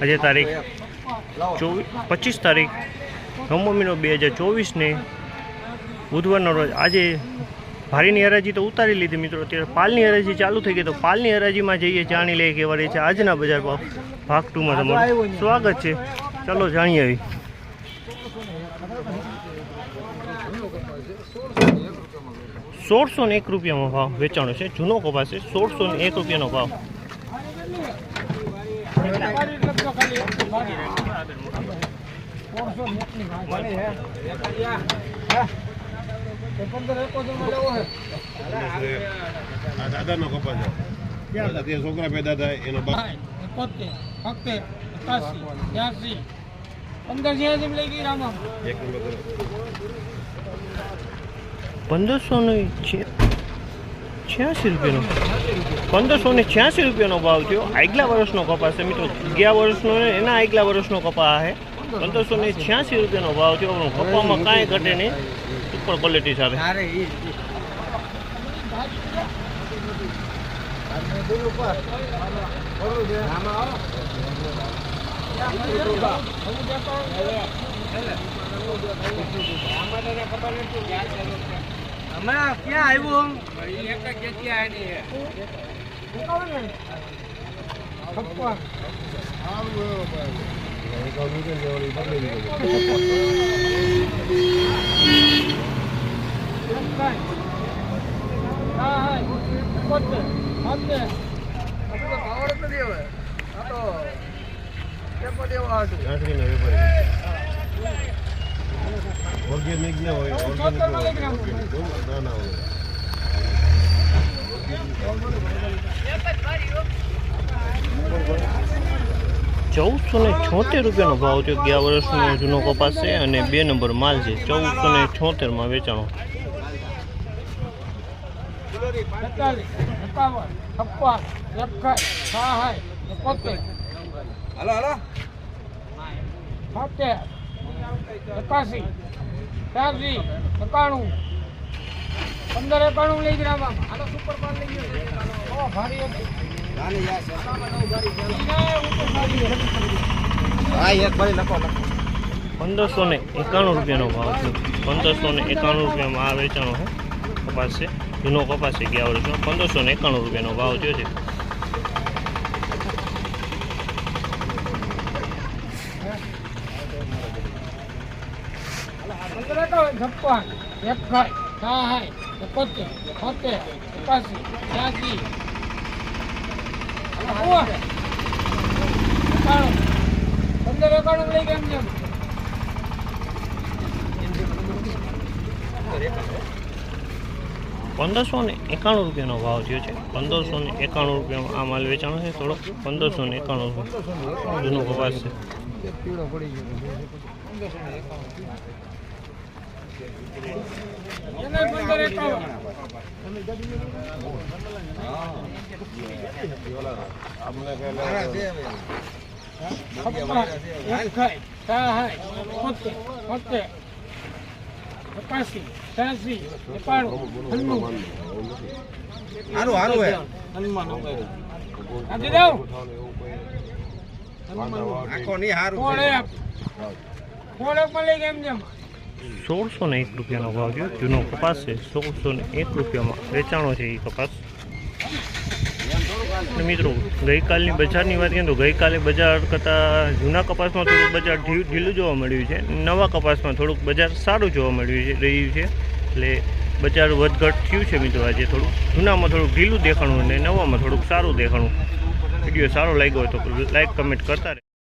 આજે તારીખ ચોવીસ પચીસ તારીખ નવમો મહિનો બે હજાર ચોવીસને બુધવારનો રોજ આજે ભારીની હરાજી તો ઉતારી લીધી મિત્રો. અત્યારે પાલની હરાજી ચાલુ થઈ ગઈ તો પાલની હરાજીમાં જઈએ જાણી લઈએ કેવા રહી છે આજના બજાર ભાવ. ભાગ ટુમાં તમારું સ્વાગત છે. ચાલો જાણી આવી સોળસો ને એક રૂપિયામાં ભાવ વેચાણો છે. જૂનો કપાસ છે. સોળસો ને એક રૂપિયાનો ભાવ. આ દાદાનો કપા છે છોકરા પેદા થાય એનો એકોતેર તોતેર એકાસી જ્યાં લઈ ગઈ રામા પંદરસો નું છે- છ્યાસી રૂપિયાનો. પંદરસો ને છ્યાસી રૂપિયાનો ભાવ થયો. આગલા વર્ષનો કપાસ છે મિત્રો. ગયા વર્ષનો ને એના આગલા વર્ષનો કપા છે. પંદરસો ને છ્યાસી રૂપિયાનો ભાવ થયો. પણ કપામાં કાંઈ ઘટે નહીં. સુપર ક્વોલિટી સાથે. હમણાં ક્યાં આવ્યું એક જ જગ્યા છપ્પન નાસરીનો વેપારી. ઓર્ગેનિક ને હોય ઓર્ગેનિક ના ના ના હોય. ચૌદસો ને છોતેર રૂપિયાનો ભાવ થયો. ગયા વર્ષનો જૂનો કપાસ છે અને બે નંબર માલ છે. ચૌદસો ને છોતેરમાં વેચાણો. હાલો હાલો. એકાસી ત્યાસી એકાણું પંદર એકાણું લઈ ગયા આમાં. હાલો સુપર માલ લઈ ગયો. ભારી હતી પંદરસો ને એકાણું રૂપિયાનો ભાવ છે. પંદરસો ને એકાણું રૂપિયામાં આ વેચાણો છે કપાસ છે. જૂનો કપાસ છે ગયા વર્ષનો પંદરસો ને એકાણું રૂપિયાનો ભાવ થયો છે. છપ્પન એકાણું પંદરસો ને એકાણું રૂપિયાનો ભાવ થયો છે. પંદરસો ને એકાણું રૂપિયામાં આ માલ વેચાણો છે થોડો. પંદરસો ને એકાણું રૂપિયા જૂનો કપાસ છે. એકાસી ત્યાસી એકાણું છન્નું હારું. હારું હે આપી. દઉં આખો નહીં હારું. એક કોણ એક મળી ગયા એમ જેમ. સોળસો ને એક રૂપિયાનો ભાવ થયો. જૂનો કપાસ છે, સોળસો ને એક રૂપિયામાં. વેચાણો છે એ કપાસ. મિત્રો, ગઈકાલની બજારની વાત કરીએ તો ગઈકાલે બજાર કરતાં જૂના કપાસમાં થોડુંક બજાર ઢીલું જોવા મળ્યું છે. નવા કપાસમાં થોડુંક બજાર સારું જોવા મળ્યું છે, રહ્યું છે. એટલે બજાર વધઘટ થયું છે મિત્રો આજે થોડુંક. જૂનામાં થોડુંક ઢીલું દેખાણું અને નવામાં થોડુંક સારું દેખાણું. વીડિયો સારો લાગ્યો હોય તો લાઈક, કમેન્ટ કરતા રહે